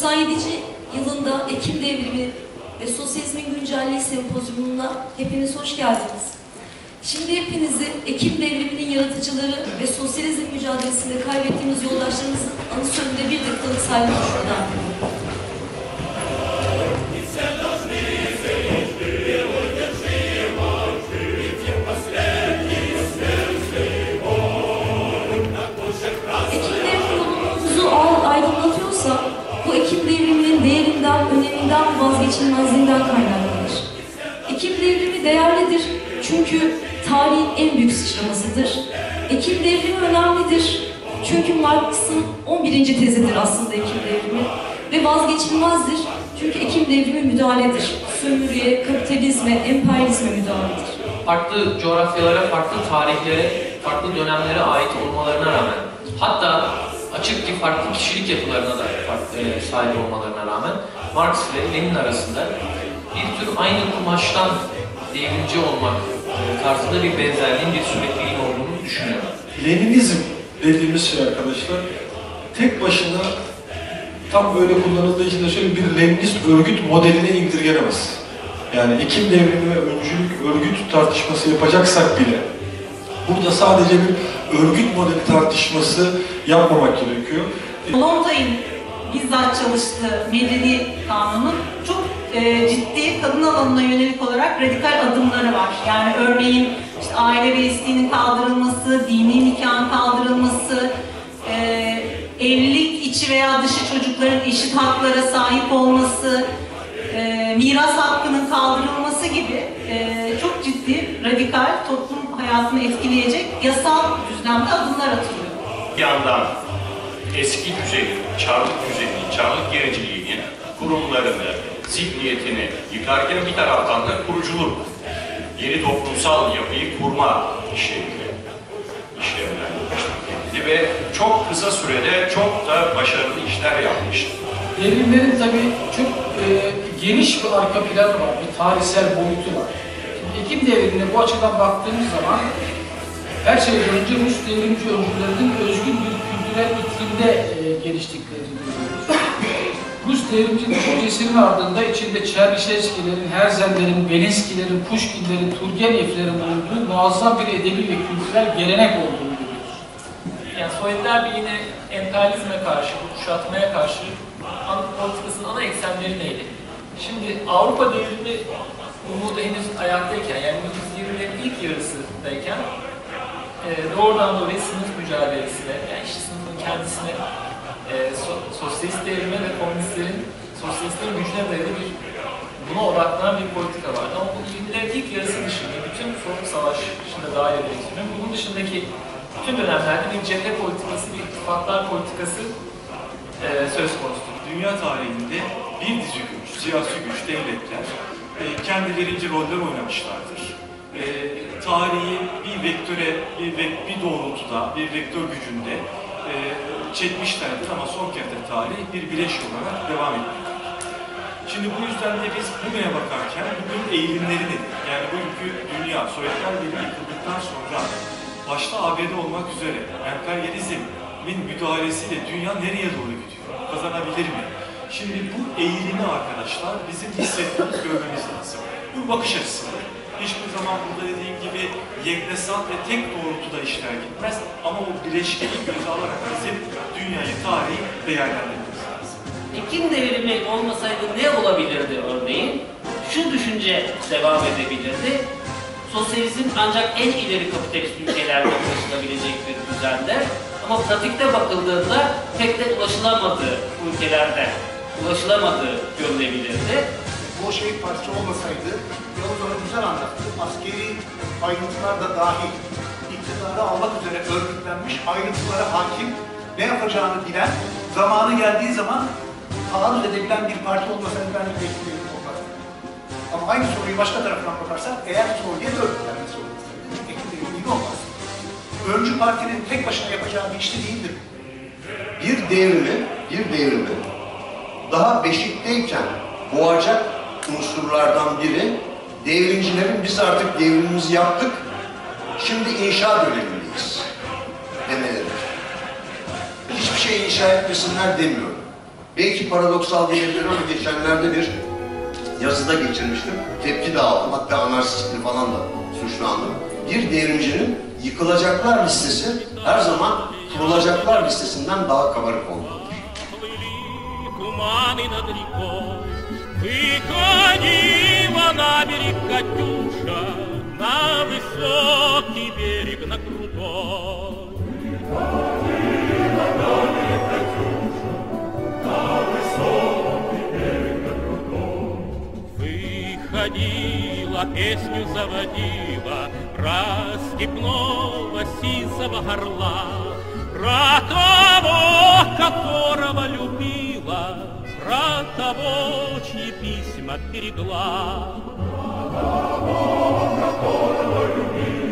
97. yılında Ekim Devrimi ve Sosyalizmin Güncelliği Sempozyumuna hepiniz hoş geldiniz. Şimdi hepinizi Ekim Devrimi'nin yaratıcıları ve sosyalizm mücadelesinde kaybettiğimiz yoldaşlarımızın anı sönümünde bir dakikalık saygı duruşuna vazgeçilmezliğinden kaynaklanır. Ekim devrimi değerlidir çünkü tarihin en büyük sıçramasıdır. Ekim devrimi önemlidir çünkü Marx'ın 11. tezidir aslında Ekim devrimi ve vazgeçilmezdir çünkü Ekim devrimi müdahaledir. Sömürüye, kapitalizme, emperyalizme müdahaledir. farklı coğrafyalara, farklı tarihlere, farklı dönemlere ait olmalarına rağmen, hatta açık ki farklı kişilik yapılarına da farklı, e, sahip olmalarına rağmen Marx ve Lenin arasında bir tür aynı kumaştan devrimci olmak e, tarzında bir benzerliğin, bir sürekliliğin olduğunu düşünüyorum. Leninizm dediğimiz şey arkadaşlar tek başına tam böyle kullanıldığı için de şöyle bir Leninist örgüt modeline indirgenemez. Yani Ekim devrimi ve öncülük örgüt tartışması yapacaksak bile burada sadece bir örgüt modeli tartışması yapmamak gerekiyor. Montaigne bizzat çalıştığı medeni kanunun çok e, ciddi kadın alanına yönelik olarak radikal adımları var. Yani örneğin işte aile reisliğinin kaldırılması, dini nikahın kaldırılması, e, evlilik içi veya dışı çocukların eşit haklara sahip olması, e, miras hakkının kaldırılması gibi e, çok ciddi, radikal, toplum hayatını etkileyecek yasal düzlemde adımlar atılıyor. Bir yandan eski düzeni, çarlık düzenini, çarlık gericiliğini, kurumlarını, zihniyetini yıkarken bir taraftan da kuruculuk, yeni toplumsal yapıyı kurma işlemiyle işlemler yapmıştı ve çok kısa sürede çok da başarılı işler yapmıştı. Devrimlerin tabii çok e, geniş bir arka planı var, bir tarihsel boyutu var. Şimdi Ekim devrimine bu açıdan baktığımız zaman her şeyden önce Rus devrimci öncülerinin özgün bir kültürel iklimde e, geliştiklerini görüyoruz. Rus devrimci düşüncesinin ardında içinde Çernişevskilerin, Herzl'lerin, Belinskilerin, Pushkinlerin, Turgenevlerin bulunduğu muazzam bir edebi ve kültürel gelenek olduğunu görüyoruz. Yani Sovyetler Birliği'ne emperyalizme karşı, kuşatmaya karşı politikasının ana eksenleri neydi? Şimdi Avrupa devrimi umudu henüz ayaktayken, yani 1920'lerin ilk yarısındayken doğrudan doğruya sınıf mücadelesine, yani işçi sınıfının kendisine e, so- sosyalist devrime ve komünistlerin, sosyalistlerin gücüne dayalı bir buna odaklanan bir politika vardı. Ama bu 20'lerin ilk yarısı dışında, bütün soğuk savaş dışında dahil söylüyorum, bunun dışındaki bütün dönemlerde bir cephe politikası, bir ittifaklar politikası e, söz konusu. Dünya tarihinde bir dizi güç, siyasi güç, devletler e, kendilerince roller oynamışlardır. E, tarihi bir vektöre, bir, bir doğrultuda, bir vektör gücünde e, çekmişlerdir ama son kez de tarih bir bileş olarak devam etmektedir. Şimdi bu yüzden de biz bugüne bakarken bugün eğilimleri nedir? Yani bugünkü dünya, Sovyetler Birliği yıkıldıktan sonra başta ABD olmak üzere emperyalizmin müdahalesiyle dünya nereye doğru gidiyor? Kazanabilir mi? Şimdi bu eğilimi arkadaşlar bizim hissetmemiz, görmemiz lazım. Bu bakış açısı. Hiçbir zaman burada dediğim gibi yeknesan ve tek doğrultuda işler gitmez. Ama o bileşkeni göze alarak bizim dünyayı, tarihi değerlendirmemiz lazım. Ekim devrimi olmasaydı ne olabilirdi örneğin? Şu düşünce devam edebilirdi. Sosyalizm ancak en ileri kapitalist ülkelerde ulaşılabilecek bir düzende ama pratikte bakıldığında pek de ulaşılamadığı ülkelerde ulaşılamadığı görülebilirdi. Bolşevik Partisi olmasaydı, Yavuz onu güzel anlattı, askeri ayrıntılar da dahil iktidarı almak üzere örgütlenmiş, ayrıntılara hakim, ne yapacağını bilen, zamanı geldiği zaman taarruz edebilen bir parti olmasaydı ben de bekliyorum olmazdı. Ama aynı soruyu başka taraftan bakarsak, eğer soruya da örgütlenmesi olmasaydı, ekibleri gibi olmaz. Öncü partinin tek başına yapacağı bir iş de değildir. bir devrimi, bir devrimi daha beşikteyken boğacak unsurlardan biri devrimcilerin biz artık devrimimizi yaptık, şimdi inşa dönemindeyiz demeleri. Hiçbir şey inşa etmesinler demiyorum. Belki paradoksal değildir ama geçenlerde bir yazıda geçirmiştim. Tepki de aldım. Hatta anarşistli falan da suçlandım. Bir devrimcinin yıkılacaklar listesi her zaman kurulacaklar listesinden daha kabarık olmalıdır. Туманы над рекой. Выходила на берег Катюша, на высокий берег, на крутой. Выходила, песню заводила про степного сизого горла, про того, которого любила, про того, Лене письма берегла. Она, которого любила,